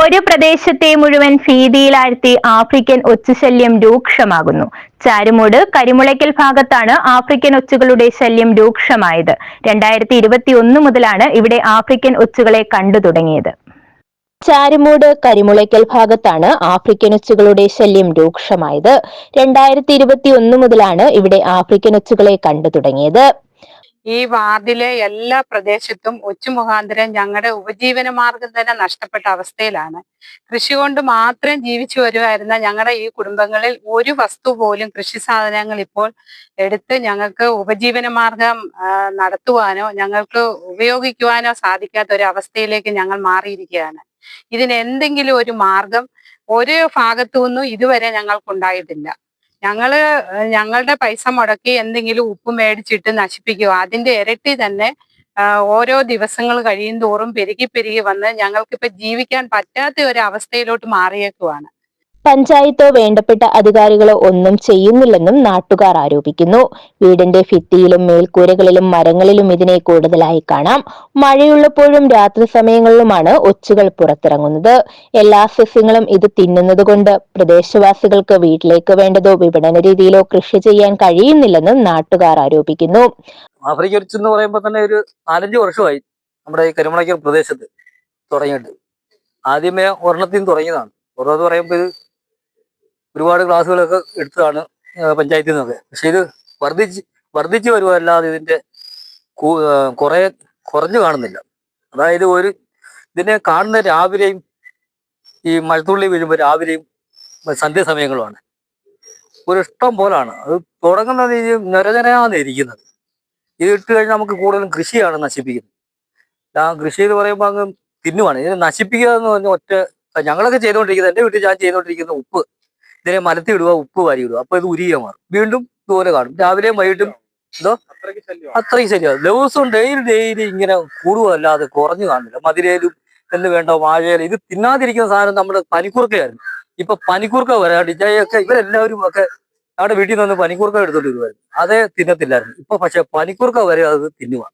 ഒരു പ്രദേശത്തെ മുഴുവൻ ഭീതിയിലാഴ്ത്തി ആഫ്രിക്കൻ ഒച്ചുശല്യം രൂക്ഷമാകുന്നു. ചാരുമൂട് കരിമുളയ്ക്കൽ ഭാഗത്താണ് ആഫ്രിക്കൻ ഒച്ചുകളുടെ ശല്യം രൂക്ഷമായത്. രണ്ടായിരത്തി ഇരുപത്തി ഒന്ന് മുതലാണ് ഇവിടെ ആഫ്രിക്കൻ ഒച്ചുകളെ കണ്ടു തുടങ്ങിയത്. ചാരുമൂട് കരിമുളയ്ക്കൽ ഭാഗത്താണ് ആഫ്രിക്കൻ ഒച്ചുകളുടെ ശല്യം രൂക്ഷമായത്. രണ്ടായിരത്തി ഇരുപത്തി ഒന്ന് മുതലാണ് ഇവിടെ ആഫ്രിക്കൻ ഒച്ചുകളെ കണ്ടു തുടങ്ങിയത്. ഈ വാർഡിലെ എല്ലാ പ്രദേശത്തും ഒച്ചു മുഖാന്തരം ഞങ്ങളുടെ ഉപജീവന മാർഗം തന്നെ നഷ്ടപ്പെട്ട അവസ്ഥയിലാണ്. കൃഷി കൊണ്ട് മാത്രം ജീവിച്ചു വരുമായിരുന്ന ഞങ്ങളുടെ ഈ കുടുംബങ്ങളിൽ ഒരു വസ്തു പോലും കൃഷി സാധനങ്ങൾ ഇപ്പോൾ എടുത്ത് ഞങ്ങൾക്ക് ഉപജീവന മാർഗം നടത്തുവാനോ ഞങ്ങൾക്ക് ഉപയോഗിക്കുവാനോ സാധിക്കാത്ത ഒരു അവസ്ഥയിലേക്ക് ഞങ്ങൾ മാറിയിരിക്കുകയാണ്. ഇതിന് എന്തെങ്കിലും ഒരു മാർഗം ഒരു ഭാഗത്തു നിന്നും ഇതുവരെ ഞങ്ങൾക്കുണ്ടായിട്ടില്ല. ഞങ്ങൾ ഞങ്ങളുടെ പൈസ മുടക്കി എന്തെങ്കിലും ഉപ്പ് മേടിച്ചിട്ട് നശിപ്പിക്കുക. അതിന്റെ ഇരട്ടി തന്നെ ഓരോ ദിവസങ്ങൾ കഴിയും തോറും പെരുകി പെരുകി വന്ന് ഞങ്ങൾക്കിപ്പോ ജീവിക്കാൻ പറ്റാത്ത ഒരു അവസ്ഥയിലോട്ട് മാറിയേക്കുവാണ്. പഞ്ചായത്തോ വേണ്ടപ്പെട്ട അധികാരികളോ ഒന്നും ചെയ്യുന്നില്ലെന്നും നാട്ടുകാർ ആരോപിക്കുന്നു. വീടിന്റെ ഭിത്തിയിലും മേൽക്കൂരകളിലും മരങ്ങളിലും ഇതിനെ കൂടുതലായി കാണാം. മഴയുള്ളപ്പോഴും രാത്രി സമയങ്ങളിലുമാണ് ഒച്ചുകൾ പുറത്തിറങ്ങുന്നത്. എല്ലാ സസ്യങ്ങളും ഇത് തിന്നുന്നത് കൊണ്ട് പ്രദേശവാസികൾക്ക് വീട്ടിലേക്ക് വേണ്ടതോ വിപണന രീതിയിലോ കൃഷി ചെയ്യാൻ കഴിയുന്നില്ലെന്നും നാട്ടുകാർ ആരോപിക്കുന്നു. എന്ന് പറയുമ്പോൾ തന്നെ ഒരു നാലഞ്ച് വർഷമായി നമ്മുടെ ഈ കരിമണയ്ക്കൽ പ്രദേശത്ത് തുടങ്ങിയിട്ട്. ആദ്യമേ ഒരെണ്ണത്തിൽ നിന്ന് തുടങ്ങിയതാണ്. ഒരെണ്ണം പറയുമ്പോൾ ഒരുപാട് ക്ലാസ്സുകളൊക്കെ എടുത്തതാണ് പഞ്ചായത്തിൽ നിന്നൊക്കെ. പക്ഷെ ഇത് വർദ്ധിച്ച് വർദ്ധിച്ചു വരുമല്ലാതെ ഇതിന്റെ കുറേ കുറെ കുറഞ്ഞു കാണുന്നില്ല. അതായത് ഒരു ഇതിനെ കാണുന്ന രാവിലെയും ഈ മഴത്തുള്ളി വീഴുമ്പോൾ രാവിലെയും സന്ധ്യാസമയങ്ങളുമാണ് ഒരു ഇഷ്ടം പോലാണ്. അത് തുടങ്ങുന്നത് ഈ നിരനിരയാതെ ഇരിക്കുന്നത്. ഇത് ഇട്ട് കഴിഞ്ഞാൽ നമുക്ക് കൂടുതലും കൃഷിയാണ് നശിപ്പിക്കുന്നത്. ആ കൃഷി എന്ന് പറയുമ്പോൾ അങ്ങ് തിന്നുവാണ്. ഇതിനെ നശിപ്പിക്കുക എന്ന് പറഞ്ഞ ഒറ്റ ഞങ്ങളൊക്കെ ചെയ്തുകൊണ്ടിരിക്കുന്നത് എന്റെ വീട്ടിൽ ഞാൻ ചെയ്തുകൊണ്ടിരിക്കുന്ന ഉപ്പ്. ഇതിനെ മലത്തി ഇടുക ഉപ്പ് വാരി ഇടുക. അപ്പൊ ഇത് ഉരിയ മാറും. വീണ്ടും ഇതുപോലെ കാണും. രാവിലെയും വൈകിട്ടും എന്തോ അത്രയും ശരിയാണ് ദിവസവും ഡെയിലി ഡെയിലി ഇങ്ങനെ കൂടുകയല്ലാതെ കുറഞ്ഞു കാണില്ല മതിരയിലും എന്ന് വേണ്ട വാഴയിലും ഇത് തിന്നാതിരിക്കുന്ന സാധനം നമ്മുടെ പനിക്കൂർക്കയായിരുന്നു. ഇപ്പൊ പനിക്കൂർക്ക വരാണ്ട് ഡിജയൊക്കെ ഇവരെല്ലാവരും ഒക്കെ ഞങ്ങളുടെ വീട്ടിൽ നിന്ന് പനിക്കൂർക്ക എടുത്തോണ്ട് വരുമായിരുന്നു അതേ തിന്നത്തില്ലായിരുന്നു. ഇപ്പൊ പക്ഷെ പനിക്കൂർക്ക വരെ അത് തിന്നുക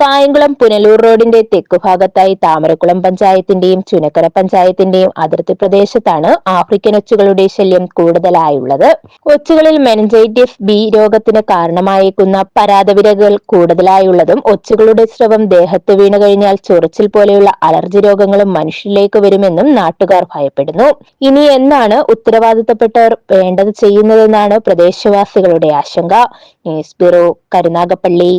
കായംകുളം പുനലൂർ റോഡിന്റെ തെക്കുഭാഗത്തായി താമരക്കുളം പഞ്ചായത്തിന്റെയും ചുനക്കര പഞ്ചായത്തിന്റെയും അതിർത്തി പ്രദേശത്താണ് ആഫ്രിക്കൻ ഒച്ചുകളുടെ ശല്യം കൂടുതലായുള്ളത്. ഒച്ചുകളിൽ മെനഞ്ചൈറ്റിസ് ബി രോഗത്തിന് കാരണമായേക്കുന്ന പരാതവിരകൾ കൂടുതലായുള്ളതും ഒച്ചുകളുടെ സ്രവം ദേഹത്ത് വീണു കഴിഞ്ഞാൽ ചൊറിച്ചിൽ പോലെയുള്ള അലർജി രോഗങ്ങളും മനുഷ്യരിലേക്ക് വരുമെന്നും നാട്ടുകാർ ഭയപ്പെടുന്നു. ഇനി എന്നാണ് ഉത്തരവാദിത്തപ്പെട്ടവർ വേണ്ടത് ചെയ്യുന്നതെന്നാണ് പ്രദേശവാസികളുടെ ആശങ്ക. News bureau Karunagappally.